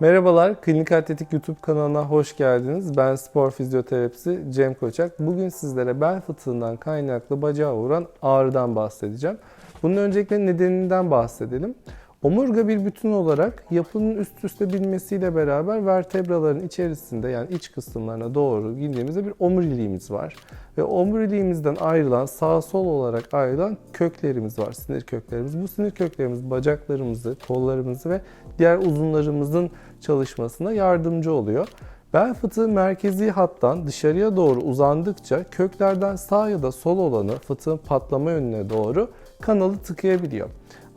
Merhabalar, Klinik Atletik YouTube kanalına hoş geldiniz. Ben spor fizyoterapisi Cem Koçak. Bugün sizlere bel fıtığından kaynaklı bacağa vuran ağrıdan bahsedeceğim. Bunun öncelikle nedeninden bahsedelim. Omurga bir bütün olarak yapının üst üste binmesiyle beraber vertebraların içerisinde yani iç kısımlarına doğru girdiğimizde bir omuriliğimiz var. Ve omuriliğimizden ayrılan sağ sol olarak ayrılan köklerimiz var, sinir köklerimiz. Bu sinir köklerimiz bacaklarımızı, kollarımızı ve diğer uzunlarımızın çalışmasına yardımcı oluyor. Bel fıtığı merkezi hattan dışarıya doğru uzandıkça köklerden sağ ya da sol olanı fıtığın patlama yönüne doğru kanalı tıkayabiliyor.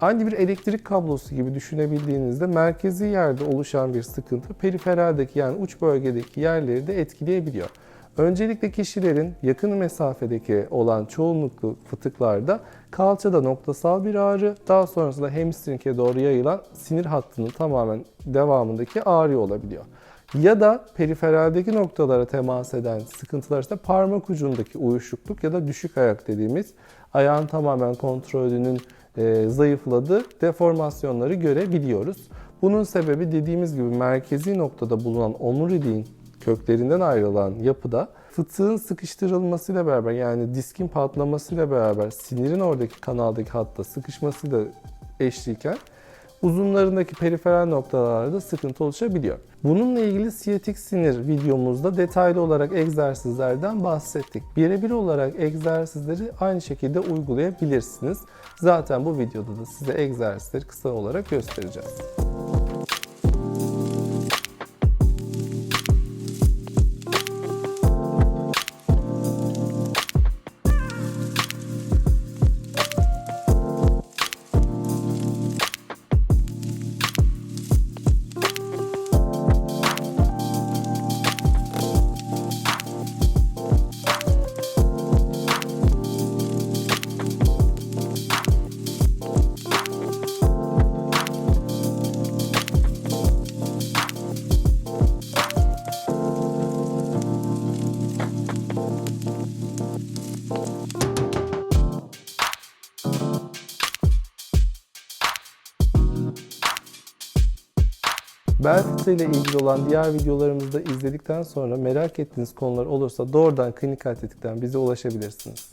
Aynı bir elektrik kablosu gibi düşünebildiğinizde merkezi yerde oluşan bir sıkıntı periferaldeki yani uç bölgedeki yerleri de etkileyebiliyor. Öncelikle kişilerin yakın mesafedeki olan çoğunluklu fıtıklarda kalçada noktasal bir ağrı, daha sonrasında hamstring'e doğru yayılan sinir hattının tamamen devamındaki ağrı olabiliyor. Ya da periferaldeki noktalara temas eden sıkıntılar işte parmak ucundaki uyuşukluk ya da düşük ayak dediğimiz ayağın tamamen kontrolünün e, zayıfladığı deformasyonları görebiliyoruz. Bunun sebebi dediğimiz gibi merkezi noktada bulunan omuriliğin köklerinden ayrılan yapıda fıtığın sıkıştırılmasıyla beraber yani diskin patlamasıyla beraber sinirin oradaki kanaldaki hatta sıkışmasıyla eşliyken uzunlarındaki periferal noktalarda sıkıntı oluşabiliyor. Bununla ilgili siyatik sinir videomuzda detaylı olarak egzersizlerden bahsettik. Birebir olarak egzersizleri aynı şekilde uygulayabilirsiniz. Zaten bu videoda da size egzersizleri kısa olarak göstereceğiz. Bel fıtığı ile ilgili olan diğer videolarımızı da izledikten sonra merak ettiğiniz konular olursa doğrudan klinik atletikten bize ulaşabilirsiniz.